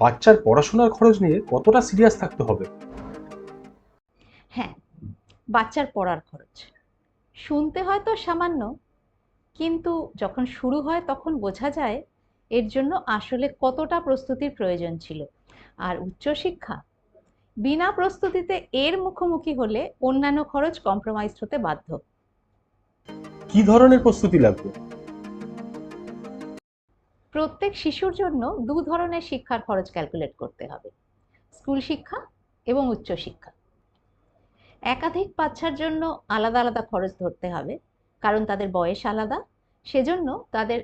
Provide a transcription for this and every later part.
বাচ্চার পড়াশোনার খরচ নিয়ে কতটা সিরিয়াস থাকতে হবে? হ্যাঁ বাচ্চার পড়ার খরচ। শুনতে হয়তো সামান্য কিন্তু যখন শুরু হয় তখন বোঝা যায় এর জন্য আসলে কতটা প্রস্তুতির প্রয়োজন ছিল। আর উচ্চশিক্ষা বিনা প্রস্তুতিতে এর মুখোমুখি হলে অন্যান্য খরচ কম্প্রোমাইজ হতে বাধ্য। কি ধরনের প্রস্তুতি লাগবে? প্রত্যেক শিশুর জন্য দু ধরনের শিক্ষার খরচ ক্যালকুলেট করতে হবে। স্কুল শিক্ষা এবং উচ্চশিক্ষা একাধিক বাচ্চার জন্য আলাদা আলাদা খরচ ধরতে হবে কারণ তাদের বয়স আলাদা। সেজন্য তাদের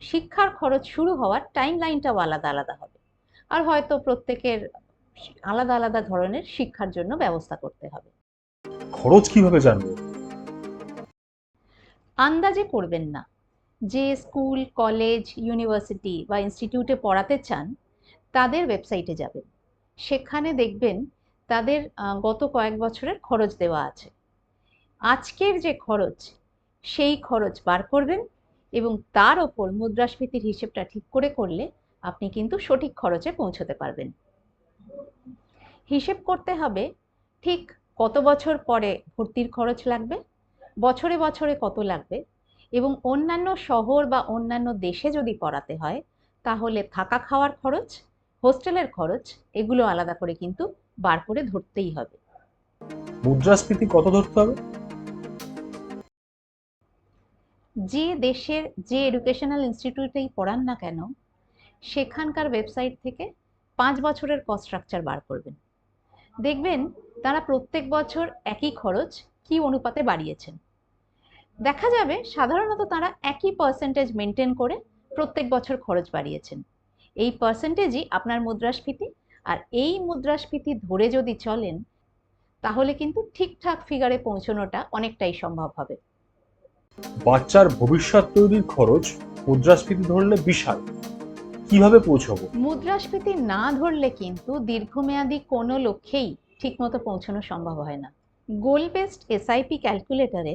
শিক্ষার খরচ শুরু হওয়ার টাইম লাইনটাও আলাদা আলাদা হবে। আর হয়তো প্রত্যেকের আলাদা আলাদা ধরনের শিক্ষার জন্য ব্যবস্থা করতে হবে। খরচ কীভাবে জানব? আন্দাজে করবেন না। যে স্কুল, কলেজ, ইউনিভার্সিটি বা ইনস্টিটিউটে পড়াতে চান, তাদের ওয়েবসাইটে যাবেন। সেখানে দেখবেন তাদের গত কয়েক বছরের খরচ দেওয়া আছে। আজকের যে খরচ, সেই খরচ বার করবেন এবং তার ওপর মুদ্রাস্ফীতির হিসেবটা ঠিক করে করলে আপনি কিন্তু সঠিক খরচে পৌঁছতে পারবেন। হিসেব করতে হবে ঠিক কত বছর পরে ভর্তির খরচ লাগবে, বছরে বছরে কত লাগবে এবং অন্যান্য শহর বা অন্যান্য দেশে যদি পড়াতে হয় তাহলে থাকা খাওয়ার খরচ হোস্টেলের খরচ এগুলো আলাদা করে কিন্তু বার করে ধরতেই হবে। মুদ্রাস্ফীতি কত ধরতে হবে? যে দেশের যে এডুকেশনাল ইনস্টিটিউটেই পড়ান না কেন সেখানকার ওয়েবসাইট থেকে পাঁচ বছরের কস্ট স্ট্রাকচার বার করবেন। দেখবেন তারা প্রত্যেক বছর একই খরচ কি অনুপাতে বাড়িয়েছেন। দেখা যাবে সাধারণত তারা একই পার্সেন্টেজ মেনটেন করে প্রত্যেক বছর খরচ বাড়িয়েছেন। এই পার্সেন্টেজই আপনার মুদ্রাস্ফীতি আর এই মুদ্রাস্ফীতি ধরে যদি চলেন তাহলে কিন্তু ঠিকঠাক ফিগারে পৌঁছানোটা অনেকটাই সম্ভব হবে। বাচ্চার ভবিষ্যৎ তৈরির খরচ মুদ্রাস্ফীতি ধরলে বিশাল। কীভাবে পৌঁছাবো? মুদ্রাস্ফীতি না ধরলে কিন্তু দীর্ঘমেয়াদী কোনো লক্ষ্যেই ঠিকমতো পৌঁছানো সম্ভব হয় না। গোল বেসড এসআইপি ক্যালকুলেটরে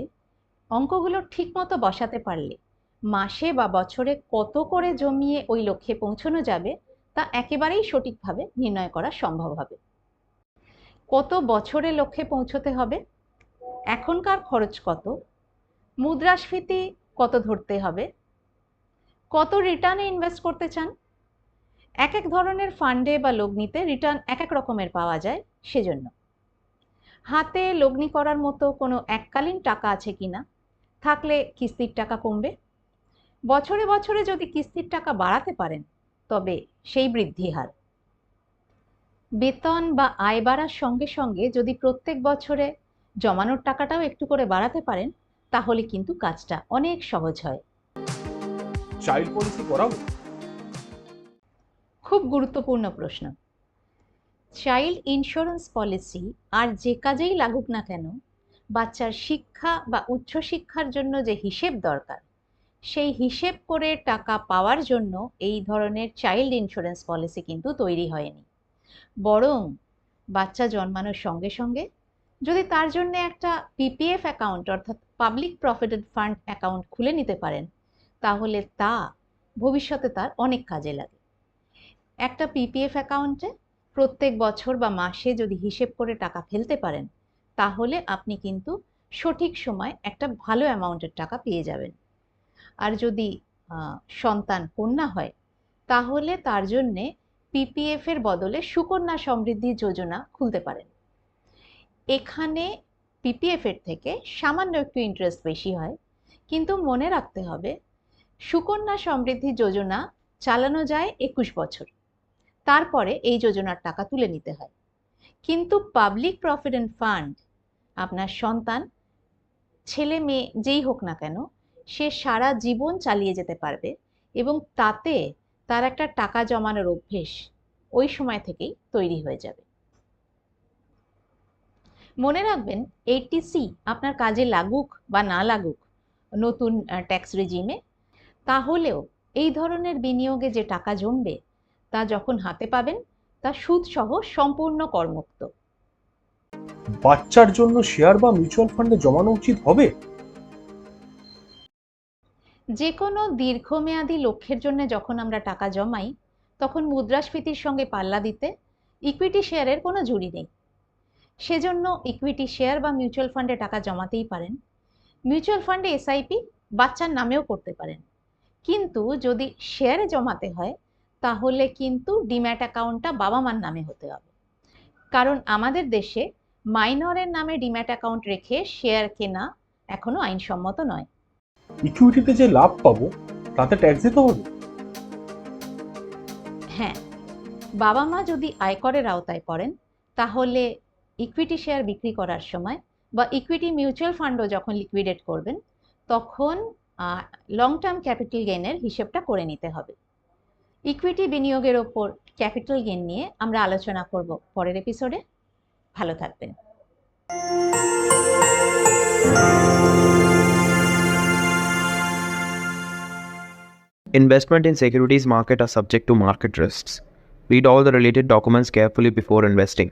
অঙ্কগুলো ঠিকমতো বসাতে পারলে মাসে বা বছরে কত করে জমিয়ে ওই লক্ষ্যে পৌঁছানো যাবে তা একেবারেই সঠিকভাবে নির্ণয় করা সম্ভব হবে। কত বছরে লক্ষ্যে পৌঁছতে হবে? এখনকার খরচ কত? মুদ্রাস্ফীতি কত ধরতে হবে? কত রিটার্নে ইনভেস্ট করতে চান? এক এক ধরনের ফান্ডে বা লগ্নিতে রিটার্ন এক এক রকমের পাওয়া যায় সেজন্য। হাতে লগ্নি করার মতো কোনো এককালীন টাকা আছে কিনা? থাকলে কিস্তির টাকা কমবে। বছরে বছরে যদি কিস্তির টাকা বাড়াতে পারেন তবে সেই বৃদ্ধি হার। বেতন বা আয় বাড়ার সঙ্গে সঙ্গে যদি প্রত্যেক বছরে জমানোর টাকাটাও একটু করে বাড়াতে পারেন তাহলে কিন্তু কাজটা অনেক সহজ হয়। চাইল্ড পলিসি করাবো খুব গুরুত্বপূর্ণ প্রশ্ন। চাইল্ড ইন্স্যুরেন্স পলিসি আর যে কাজেই লাগুক না কেন বাচ্চার শিক্ষা বা উচ্চশিক্ষার জন্য যে হিসেব দরকার, সেই হিসেব করে টাকা পাওয়ার জন্য এই ধরনের চাইল্ড ইন্স্যুরেন্স পলিসি কিন্তু তৈরি হয়নি। বরং বাচ্চা জন্মানোর সঙ্গে সঙ্গে যদি তার জন্য একটা পিপিএফ অ্যাকাউন্ট অর্থাৎ পাবলিক প্রফিটেড ফান্ড অ্যাকাউন্ট খুলে নিতে পারেন, তাহলে তা ভবিষ্যতে তার অনেক কাজে লাগে। একটা পিপিএফ অ্যাকাউন্টে প্রত্যেক বছর বা মাসে যদি হিসেব করে টাকা ফেলতে পারেন তাহলে আপনি কিন্তু সঠিক সময় একটা ভালো অ্যামাউন্টের টাকা পেয়ে যাবেন। আর যদি সন্তান কন্যা হয়, তাহলে তার জন্যে পিপিএফ এর বদলে সুকন্যা সমৃদ্ধি যোজনা খুলতে পারেন। এখানে পিপিএফ এর থেকে সামান্য একটু ইন্টারেস্ট বেশি হয়, কিন্তু মনে রাখতে হবে, সুকন্যা সমৃদ্ধি যোজনা চালানো যায় একুশ বছর। তারপরে এই যোজনার টাকা তুলে নিতে হয়। কিন্তু পাবলিক প্রভিডেন্ট ফান্ড আপনার সন্তান, ছেলে মেয়ে যেই হোক না কেন, সে সারা জীবন চালিয়ে যেতে পারবে এবং তাতে তার একটা টাকা জমানোর অভ্যেস ওই সময় থেকেই তৈরি হয়ে যাবে। মনে রাখবেন এইটিসি আপনার কাজে লাগুক বা না লাগুক, নতুন ট্যাক্স রেজিমে তাহলেও এই ধরনের বিনিয়োগে যে টাকা জমবে, তা যখন হাতে পাবেন, তা সুদসহ সম্পূর্ণ করমুক্ত। বাচ্চার জন্য শেয়ার বা মিউচুয়াল ফান্ডে জমানো উচিত হবে? যে কোনো দীর্ঘমেয়াদী লক্ষ্যের জন্য যখন আমরা টাকা জমাই, তখন মুদ্রাস্ফীতির সঙ্গে পাল্লা দিতে ইকুইটি শেয়ারের কোনো জুড়ি নেই। সেজন্য ইকুইটি শেয়ার বা মিউচুয়াল ফান্ডে টাকা জমাতেই পারেন। মিউচুয়াল ফান্ডে এসআইপি বাচ্চার নামেও করতে পারেন। কিন্তু যদি শেয়ারে জমাতে হয়, তাহলে কিন্তু ডিম্যাট অ্যাকাউন্টটা বাবা মার নামে হতে হবে। কারণ আমাদের দেশে মাইনরের নামে ডিম্যাট অ্যাকাউন্ট রেখে শেয়ার কেনা এখনও আইনসম্মত নয়। ইকুইটিতে যে লাভ পাবো তাতে ট্যাক্স দিতে হবে? হ্যাঁ বাবা মা যদি আয়করের আওতায় পড়েন তাহলে ইকুইটি শেয়ার বিক্রি করার সময় বা ইকুইটি মিউচুয়াল ফান্ডও যখন লিকুইডেট করবেন তখন লং টার্ম ক্যাপিটাল গেনের হিসেবটা করে নিতে হবে। ইকুইটি বিনিয়োগের ওপর ক্যাপিটাল গেন নিয়ে আমরা আলোচনা করব পরের এপিসোডে ভালো থাকবেন Investment in securities market are subject to market risks. Read all the related documents carefully before investing.